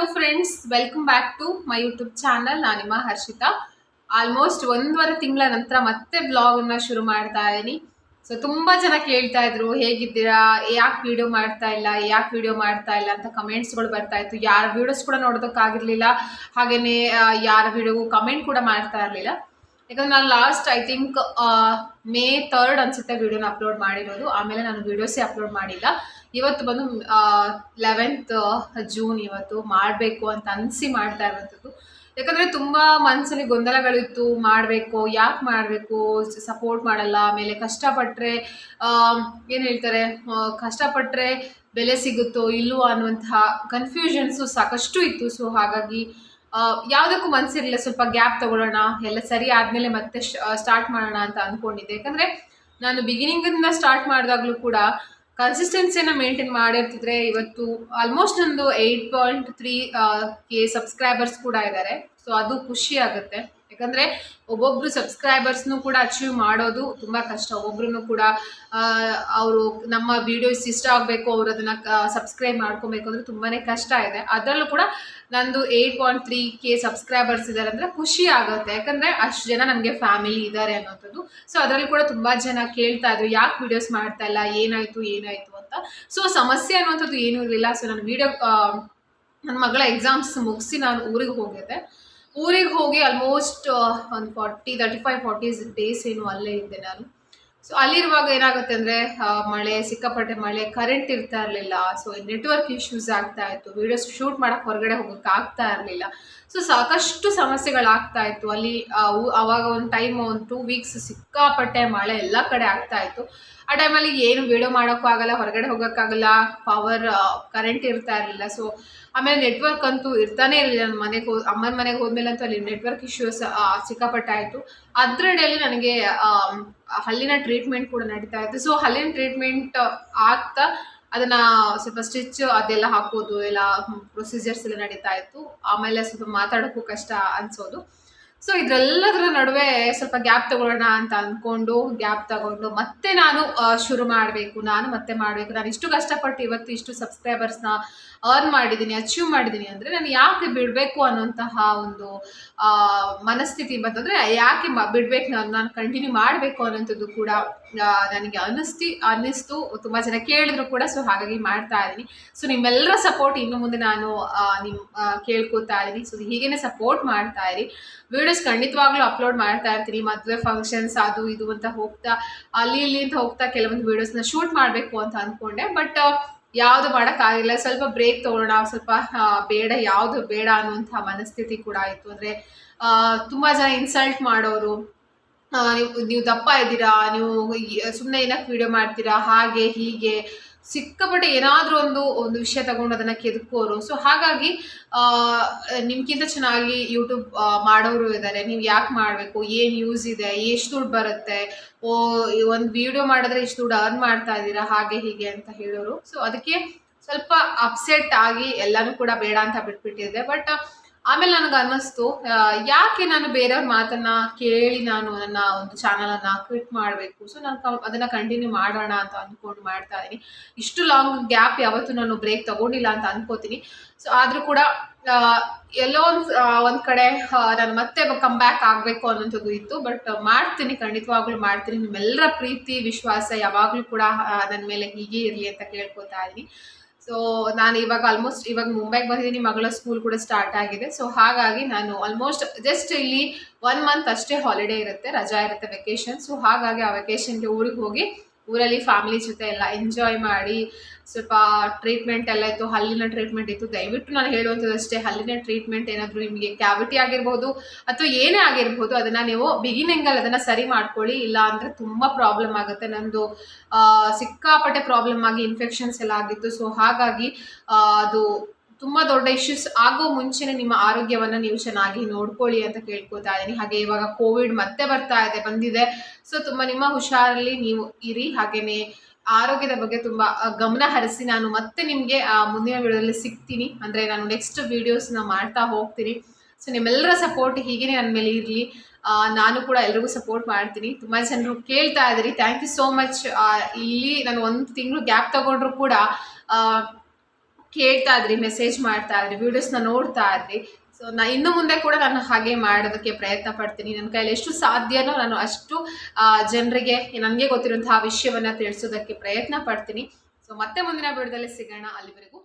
Hello friends welcome back to my YouTube channel ನಾನು ನಿಮ್ಮ Harshita. Almost ಒಂದೂವರೆ ತಿಂಗಳ ನಂತರ ಮತ್ತೆ ಬ್ಲಾಗನ್ನು ಶುರು ಮಾಡ್ತಾ ಇದ್ದೀನಿ ಸೊ ತುಂಬ ಜನ ಕೇಳ್ತಾ ಇದ್ರು, ಹೇಗಿದ್ದೀರಾ? ಯಾಕೆ ವಿಡಿಯೋ ಮಾಡ್ತಾ ಇಲ್ಲ? ಯಾಕೆ ವಿಡಿಯೋ ಮಾಡ್ತಾ ಇಲ್ಲ? ಅಂತ ಕಮೆಂಟ್ಸ್ಗಳು ಬರ್ತಾ ಇತ್ತು. ಯಾರ ವೀಡಿಯೋಸ್ ಕೂಡ ನೋಡೋದಕ್ಕಾಗಿರ್ಲಿಲ್ಲ. ಹಾಗೆಯೇ ಯಾರ ವಿಡಿಯೋಗೂ ಕಮೆಂಟ್ ಕೂಡ ಮಾಡ್ತಾ ಇರಲಿಲ್ಲ. ಯಾಕಂದ್ರೆ ನಾನು last I think May third ಅನ್ಸುತ್ತೆ ವಿಡಿಯೋನ ಅಪ್ಲೋಡ್ ಮಾಡಿರೋದು. ಆಮೇಲೆ ನಾನು ವೀಡಿಯೋಸೇ ಅಪ್ಲೋಡ್ ಮಾಡಿಲ್ಲ. ಇವತ್ತು ಬಂದು ಲೆವೆಂತ್ ಜೂನ್ ಇವತ್ತು ಮಾಡಬೇಕು ಅಂತ ಅನಿಸಿ ಮಾಡ್ತಾ ಇರುವಂಥದ್ದು. ಯಾಕಂದರೆ ತುಂಬ ಮನಸ್ಸಲ್ಲಿ ಗೊಂದಲಗಳಿತ್ತು, ಮಾಡಬೇಕು, ಯಾಕೆ ಮಾಡಬೇಕು ಸಪೋರ್ಟ್ ಮಾಡಲ್ಲ, ಆಮೇಲೆ ಕಷ್ಟಪಟ್ಟರೆ ಏನು ಹೇಳ್ತಾರೆ ಕಷ್ಟಪಟ್ಟರೆ ಬೆಲೆ ಸಿಗುತ್ತೋ ಇಲ್ಲವೋ ಅನ್ನುವಂತಹ ಕನ್ಫ್ಯೂಷನ್ಸು ಸಾಕಷ್ಟು ಇತ್ತು. ಸೊ ಹಾಗಾಗಿ ಯಾವುದಕ್ಕೂ ಮನಸ್ಸಿರಲಿಲ್ಲ ಸ್ವಲ್ಪ ಗ್ಯಾಪ್ ತಗೊಳ್ಳೋಣ, ಎಲ್ಲ ಸರಿ ಆದಮೇಲೆ ಮತ್ತೆ ಸ್ಟಾರ್ಟ್ ಮಾಡೋಣ ಅಂತ ಅಂದ್ಕೊಂಡಿದ್ದೆ ಯಾಕಂದರೆ, ನಾನು ಬಿಗಿನಿಂಗಿಂದ ಸ್ಟಾರ್ಟ್ ಮಾಡಿದಾಗಲೂ ಕೂಡ ಕನ್ಸಿಸ್ಟೆನ್ಸಿಯನ್ನು ಮೇಂಟೈನ್ ಮಾಡಿರ್ತಿದ್ರೆ ಇವತ್ತು ಆಲ್ಮೋಸ್ಟ್ ಒಂದು eight point three K subscribers ಕೂಡ ಇದ್ದಾರೆ ಸೊ ಅದು ಖುಷಿ ಆಗುತ್ತೆ. ಯಾಕಂದರೆ ಒಬ್ಬೊಬ್ಬರು ಸಬ್ಸ್ಕ್ರೈಬರ್ಸ್ನು ಕೂಡ ಅಚೀವ್ ಮಾಡೋದು ತುಂಬ ಕಷ್ಟ. ಒಬ್ಬೊಬ್ರು ಕೂಡ ಅವರು ನಮ್ಮ ವಿಡಿಯೋಸ್ ಇಷ್ಟ ಆಗಬೇಕು, ಅವರು ಅದನ್ನು ಸಬ್ಸ್ಕ್ರೈಬ್ ಮಾಡ್ಕೊಬೇಕು ಅಂದರೆ ತುಂಬಾ ಕಷ್ಟ ಇದೆ. ಅದರಲ್ಲೂ ಕೂಡ ನಂದು eight point three K subscribers ಇದ್ದಾರೆ ಅಂದರೆ ಖುಷಿ ಆಗುತ್ತೆ. ಯಾಕಂದರೆ ಅಷ್ಟು ಜನ ನಮಗೆ ಫ್ಯಾಮಿಲಿ ಇದ್ದಾರೆ ಅನ್ನೋಂಥದ್ದು ಸೊ ಅದರಲ್ಲಿ ಕೂಡ ತುಂಬ ಜನ ಕೇಳ್ತಾ ಇದ್ರು, ಯಾಕೆ ವಿಡಿಯೋಸ್ ಮಾಡ್ತಾ ಇಲ್ಲ, ಏನಾಯಿತು ಏನಾಯಿತು ಅಂತ. ಸೊ ಸಮಸ್ಯೆ ಅನ್ನುವಂಥದ್ದು ಏನೂ ಇರಲಿಲ್ಲ. ಸೊ ನಾನು ವಿಡಿಯೋ ನನ್ನ ಮಗಳ ಎಕ್ಸಾಮ್ಸ್ ಮುಗಿಸಿ ನಾನು ಊರಿಗೆ ಹೋಗಿದ್ದೆ. ಊರಿಗೆ ಹೋಗಿ ಆಲ್ಮೋಸ್ಟ್ ಒಂದು forty thirty five forty days ಏನು ಅಲ್ಲೇ ಇದ್ದೆ ನಾನು. ಸೊ ಅಲ್ಲಿರುವಾಗ ಏನಾಗುತ್ತೆ ಅಂದರೆ ಮಳೆ, ಸಿಕ್ಕಾಪಟ್ಟೆ ಮಳೆ ಕರೆಂಟ್ ಇರ್ತಾ ಇರಲಿಲ್ಲ. ಸೊ ನೆಟ್ವರ್ಕ್ ಇಶ್ಯೂಸ್ ಆಗ್ತಾ ಇತ್ತು. ವೀಡಿಯೋಸ್ ಶೂಟ್ ಮಾಡೋಕ್ಕೆ ಹೊರಗಡೆ ಹೋಗೋಕ್ಕೆ ಆಗ್ತಾ ಇರಲಿಲ್ಲ. ಸೊ ಸಾಕಷ್ಟು ಸಮಸ್ಯೆಗಳಾಗ್ತಾ ಇತ್ತು. ಅಲ್ಲಿ ಆವಾಗ ಒಂದು ಟೈಮ್ ಒಂದು ಟೂ ವೀಕ್ಸ್ ಸಿಕ್ಕಾಪಟ್ಟೆ ಮಳೆ ಎಲ್ಲ ಕಡೆ ಆಗ್ತಾ ಇತ್ತು. ಆ ಟೈಮಲ್ಲಿ ಏನು ವೀಡಿಯೋ ಮಾಡೋಕ್ಕೂ ಆಗಲ್ಲ, ಹೊರಗಡೆ ಹೋಗೋಕ್ಕಾಗಲ್ಲ ಪವರ್ ಕರೆಂಟ್ ಇರ್ತಾ ಇರಲಿಲ್ಲ. ಸೊ ಆಮೇಲೆ ನೆಟ್ವರ್ಕ್ ಅಂತೂ ಇರ್ತಾನೆ ಇರಲಿಲ್ಲ. ನನ್ನ ಮನೆಗೆ ಹೋ, ಅಮ್ಮನ ಮನೆಗೆ ಹೋದ್ಮೇಲೆ ಅಂತೂ ಅಲ್ಲಿ ನೆಟ್ವರ್ಕ್ ಇಶ್ಯೂಸ್ ಸಿಕ್ಕಾಪಟ್ಟೆ ಆಯಿತು. ಅದರಡಿಯಲ್ಲಿ ನನಗೆ ಹಲ್ಲಿನ ಟ್ರೀಟ್ಮೆಂಟ್ ಕೂಡ ನಡೀತಾ ಇತ್ತು ಸೊ ಹಲ್ಲಿನ ಟ್ರೀಟ್ಮೆಂಟ್ ಆಗ್ತಾ ಅದನ್ನ ಸ್ವಲ್ಪ ಸ್ಟಿಚ್ ಅದೆಲ್ಲ ಹಾಕೋದು, ಎಲ್ಲ ಪ್ರೊಸೀಜರ್ಸ್ ಎಲ್ಲ ನಡೀತಾ ಇತ್ತು. ಆಮೇಲೆ ಸ್ವಲ್ಪ ಮಾತಾಡೋಕ್ಕೂ ಕಷ್ಟ ಅನ್ಸೋದು. ಸೊ ಇದೆಲ್ಲದರ ನಡುವೆ ಸ್ವಲ್ಪ ಗ್ಯಾಪ್ ತಗೊಳ್ಳೋಣ ಅಂತ ಅಂದ್ಕೊಂಡು, ಗ್ಯಾಪ್ ತಗೊಂಡು ಮತ್ತೆ ನಾನು ಶುರು ಮಾಡಬೇಕು, ನಾನು ಮತ್ತೆ ಮಾಡಬೇಕು. ನಾನು ಇಷ್ಟು ಕಷ್ಟಪಟ್ಟು ಇವತ್ತು ಇಷ್ಟು ಸಬ್ಸ್ಕ್ರೈಬರ್ಸ್ನ ಅರ್ನ್ ಮಾಡಿದ್ದೀನಿ ಅಚೀವ್ ಮಾಡಿದ್ದೀನಿ ಅಂದರೆ ನಾನು ಯಾಕೆ ಬಿಡಬೇಕು ಅನ್ನೋಂತಹ ಒಂದು ಮನಸ್ಥಿತಿ ಬಂತಂದರೆ ಯಾಕೆ ಬಿಡಬೇಕು ನಾನು ನಾನು ಕಂಟಿನ್ಯೂ ಮಾಡಬೇಕು ಅನ್ನೋಂಥದ್ದು ಕೂಡ ನನಗೆ ಅನ್ನಿಸ್ತಿ, ಅನ್ನಿಸ್ತು. ತುಂಬ ಜನ ಕೇಳಿದ್ರು ಕೂಡ ಸೊ ಹಾಗಾಗಿ ಮಾಡ್ತಾ ಇದ್ದೀನಿ. ಸೊ ನಿಮ್ಮೆಲ್ಲರ ಸಪೋರ್ಟ್ ಇನ್ನು ಮುಂದೆ ನಾನು ನಿಮ್ಮ ಕೇಳ್ಕೊತಾ ಇದ್ದೀನಿ. ಸೊ ಹೀಗೇನೆ ಸಪೋರ್ಟ್ ಮಾಡ್ತಾ ಇರಿ. ವಿಡಿಯೋಸ್ ಖಂಡಿತವಾಗ್ಲೂ ಅಪ್ಲೋಡ್ ಮಾಡ್ತಾ ಇರ್ತೀನಿ ಮದುವೆ ಫಂಕ್ಷನ್ಸ್ ಅದು ಇದು ಅಂತ ಹೋಗ್ತಾ, ಅಲ್ಲಿ ಇಲ್ಲಿ ಅಂತ ಹೋಗ್ತಾ ಕೆಲವೊಂದು ವೀಡಿಯೋಸ್ನ ಶೂಟ್ ಮಾಡಬೇಕು ಅಂತ ಅಂದ್ಕೊಂಡೆ ಬಟ್ ಯಾವುದು ಮಾಡೋಕ್ಕಾಗಿಲ್ಲ. ಸ್ವಲ್ಪ ಬ್ರೇಕ್ ತೊಗೊಳ್ಳೋಣ ಸ್ವಲ್ಪ ಬೇಡ, ಯಾವುದು ಬೇಡ ಅನ್ನುವಂಥ ಮನಸ್ಥಿತಿ ಕೂಡ ಆಯಿತು. ಅಂದರೆ ತುಂಬ ಜನ ಇನ್ಸಲ್ಟ್ ಮಾಡೋರು ನೀವು ನೀವು ದಪ್ಪ ಇದ್ದೀರಾ, ನೀವು ಸುಮ್ಮನೆ ಏನಕ್ಕೆ ವಿಡಿಯೋ ಮಾಡ್ತೀರಾ, ಹಾಗೆ, ಹೀಗೆ, ಸಿಕ್ಕಾಪಟ್ಟೆ ಏನಾದರೂ ಒಂದು ಒಂದು ವಿಷಯ ತಗೊಂಡು ಅದನ್ನು ಕೆದಕೋರು. ಸೊ ಹಾಗಾಗಿ ನಿಮ್ಗಿಂತ ಚೆನ್ನಾಗಿ ಯೂಟ್ಯೂಬ್ ಮಾಡೋರು ಇದ್ದಾರೆ ನೀವು ಯಾಕೆ ಮಾಡಬೇಕು? ಏನು ಯೂಸ್ ಇದೆ? ಎಷ್ಟು ದುಡ್ಡು ಬರುತ್ತೆ? ಓ ಒಂದು ವಿಡಿಯೋ ಮಾಡಿದ್ರೆ ಇಷ್ಟು ದುಡ್ಡು ಅರ್ನ್ ಮಾಡ್ತಾ ಇದ್ದೀರಾ? ಹಾಗೆ, ಹೀಗೆ ಅಂತ ಹೇಳೋರು. ಸೊ ಅದಕ್ಕೆ ಸ್ವಲ್ಪ ಅಪ್ಸೆಟ್ ಆಗಿ ಎಲ್ಲನೂ ಕೂಡ ಬೇಡ ಅಂತ ಬಿಟ್ಬಿಟ್ಟಿದೆ ಬಟ್ ಆಮೇಲೆ ನನಗೆ ಅನ್ನಿಸ್ತು ಯಾಕೆ ನಾನು ಬೇರೆಯವ್ರ ಮಾತನ್ನ ಕೇಳಿ ನಾನು ನನ್ನ ಒಂದು ಚಾನಲನ್ನು ಕ್ವಿಟ್ ಮಾಡಬೇಕು? ಸೊ ನಾನು ಅದನ್ನು ಕಂಟಿನ್ಯೂ ಮಾಡೋಣ ಅಂತ ಅಂದ್ಕೊಂಡು ಮಾಡ್ತಾ ಇದ್ದೀನಿ. ಇಷ್ಟು ಲಾಂಗ್ ಗ್ಯಾಪ್ ಯಾವತ್ತೂ ನಾನು ಬ್ರೇಕ್ ತಗೊಂಡಿಲ್ಲ ಅಂತ ಅಂದ್ಕೋತೀನಿ ಸೊ ಆದರೂ ಕೂಡ ಎಲ್ಲೋ ಒಂದು ಒಂದು ಕಡೆ ನಾನು ಮತ್ತೆ ಕಮ್ ಬ್ಯಾಕ್ ಆಗಬೇಕು ಅನ್ನೋಂಥದ್ದು ಇತ್ತು. ಬಟ್ ಮಾಡ್ತೀನಿ, ಖಂಡಿತವಾಗ್ಲೂ ಮಾಡ್ತೀನಿ. ನಿಮ್ಮೆಲ್ಲರ ಪ್ರೀತಿ, ವಿಶ್ವಾಸ ಯಾವಾಗಲೂ ಕೂಡ ನನ್ನ ಮೇಲೆ ಹೀಗೆ ಇರಲಿ ಅಂತ ಕೇಳ್ಕೊತಾ ಇದ್ದೀನಿ. ಸೊ ನಾನು ಇವಾಗ ಆಲ್ಮೋಸ್ಟ್ ಇವಾಗ ಮುಂಬೈಗೆ ಬಂದಿದ್ದೀನಿ. ಮಗಳ ಸ್ಕೂಲ್ ಕೂಡ ಸ್ಟಾರ್ಟ್ ಆಗಿದೆ. ಸೊ ಹಾಗಾಗಿ ನಾನು ಆಲ್ಮೋಸ್ಟ್ ಜಸ್ಟ್ ಇಲ್ಲಿ ಒನ್ ಮಂತ್ ಅಷ್ಟೇ ಹಾಲಿಡೇ ಇರುತ್ತೆ. ರಜಾ ಇರುತ್ತೆ ವೆಕೇಶನ್ ಸೊ ಹಾಗಾಗಿ ಆ ವೆಕೇಶನ್ಗೆ ಊರಿಗೆ ಹೋಗಿ ಊರಲ್ಲಿ ಫ್ಯಾಮಿಲಿ ಜೊತೆ ಎಲ್ಲ ಎಂಜಾಯ್ ಮಾಡಿ ಸ್ವಲ್ಪ ಟ್ರೀಟ್ಮೆಂಟ್ ಎಲ್ಲ ಇತ್ತು ಹಲ್ಲಿನ ಟ್ರೀಟ್ಮೆಂಟ್ ಇತ್ತು. ದಯವಿಟ್ಟು ನಾನು ಹೇಳುವಂಥದ್ದು ಅಷ್ಟೇ ಹಲ್ಲಿನ ಟ್ರೀಟ್ಮೆಂಟ್ ಏನಾದರೂ ನಿಮಗೆ ಕ್ಯಾವಿಟಿ ಆಗಿರ್ಬೋದು ಅಥವಾ ಏನೇ ಆಗಿರ್ಬೋದು ಅದನ್ನು ನೀವು ಬಿಗಿನಿಂಗಲ್ಲಿ ಅದನ್ನು ಸರಿ ಮಾಡ್ಕೊಳ್ಳಿ. ಇಲ್ಲ ಅಂದರೆ ತುಂಬ ಪ್ರಾಬ್ಲಮ್ ಆಗುತ್ತೆ. ನಂದು ಆ, ಸಿಕ್ಕಾಪಟ್ಟೆ ಪ್ರಾಬ್ಲಮ್ ಆಗಿ ಇನ್ಫೆಕ್ಷನ್ಸ್ ಎಲ್ಲ ಆಗಿತ್ತು. ಸೊ ಹಾಗಾಗಿ ಅದು ತುಂಬ ದೊಡ್ಡ ಇಶ್ಯೂಸ್ ಆಗೋ ಮುಂಚೆನೇ ನಿಮ್ಮ ಆರೋಗ್ಯವನ್ನು ನೀವು ಚೆನ್ನಾಗಿ ನೋಡ್ಕೊಳ್ಳಿ ಅಂತ ಕೇಳ್ಕೊತಾ ಇದ್ದೀನಿ. ಹಾಗೆ ಇವಾಗ ಕೋವಿಡ್ ಮತ್ತೆ ಬರ್ತಾ ಇದೆ, ಬಂದಿದೆ. ಸೊ ತುಂಬ ನಿಮ್ಮ ಹುಷಾರಲ್ಲಿ ನೀವು ಇರಿ. ಹಾಗೆಯೇ ಆರೋಗ್ಯದ ಬಗ್ಗೆ ತುಂಬ ಗಮನ ಹರಿಸಿ ನಾನು ಮತ್ತೆ ನಿಮಗೆ ಮುಂದಿನ ವಿಡಿಯೋದಲ್ಲಿ ಸಿಗ್ತೀನಿ. ಅಂದರೆ ನಾನು ನೆಕ್ಸ್ಟ್ ವೀಡಿಯೋಸ್ನ ಮಾಡ್ತಾ ಹೋಗ್ತೀನಿ. ಸೊ ನಿಮ್ಮೆಲ್ಲರ ಸಪೋರ್ಟ್ ಹೀಗೇನೆ ನನ್ನ ಮೇಲೆ ಇರಲಿ. ನಾನು ಕೂಡ ಎಲ್ರಿಗೂ ಸಪೋರ್ಟ್ ಮಾಡ್ತೀನಿ. ತುಂಬ ಜನರು ಕೇಳ್ತಾ ಇದ್ದೀರಿ. ಥ್ಯಾಂಕ್ ಯು ಸೋ ಮಚ್ ಇಲ್ಲಿ ನಾನು ಒಂದು ತಿಂಗಳು ಗ್ಯಾಪ್ ತಗೊಂಡ್ರು ಕೂಡ ಕೇಳ್ತಾ ಇದ್ರಿ ಮೆಸೇಜ್ ಮಾಡ್ತಾ ಇದ್ರಿ ವಿಡಿಯೋಸ್ನ ನೋಡ್ತಾ ಇದ್ರಿ. ಸೊ ನಾ ಇನ್ನು ಮುಂದೆ ಕೂಡ ನಾನು ಹಾಗೆ ಮಾಡೋದಕ್ಕೆ ಪ್ರಯತ್ನ ಪಡ್ತೀನಿ. ನನ್ನ ಕೈಯಲ್ಲಿ ಎಷ್ಟು ಸಾಧ್ಯನೋ ನಾನು ಅಷ್ಟು ಜನರಿಗೆ, ನನಗೆ ಗೊತ್ತಿರುವಂತಹ ವಿಷಯವನ್ನು ತಿಳಿಸೋದಕ್ಕೆ ಪ್ರಯತ್ನ ಪಡ್ತೀನಿ. ಸೊ ಮತ್ತೆ ಮುಂದಿನ ವಿಡಿಯೋದಲ್ಲಿ ಸಿಗೋಣ. ಅಲ್ಲಿವರೆಗೂ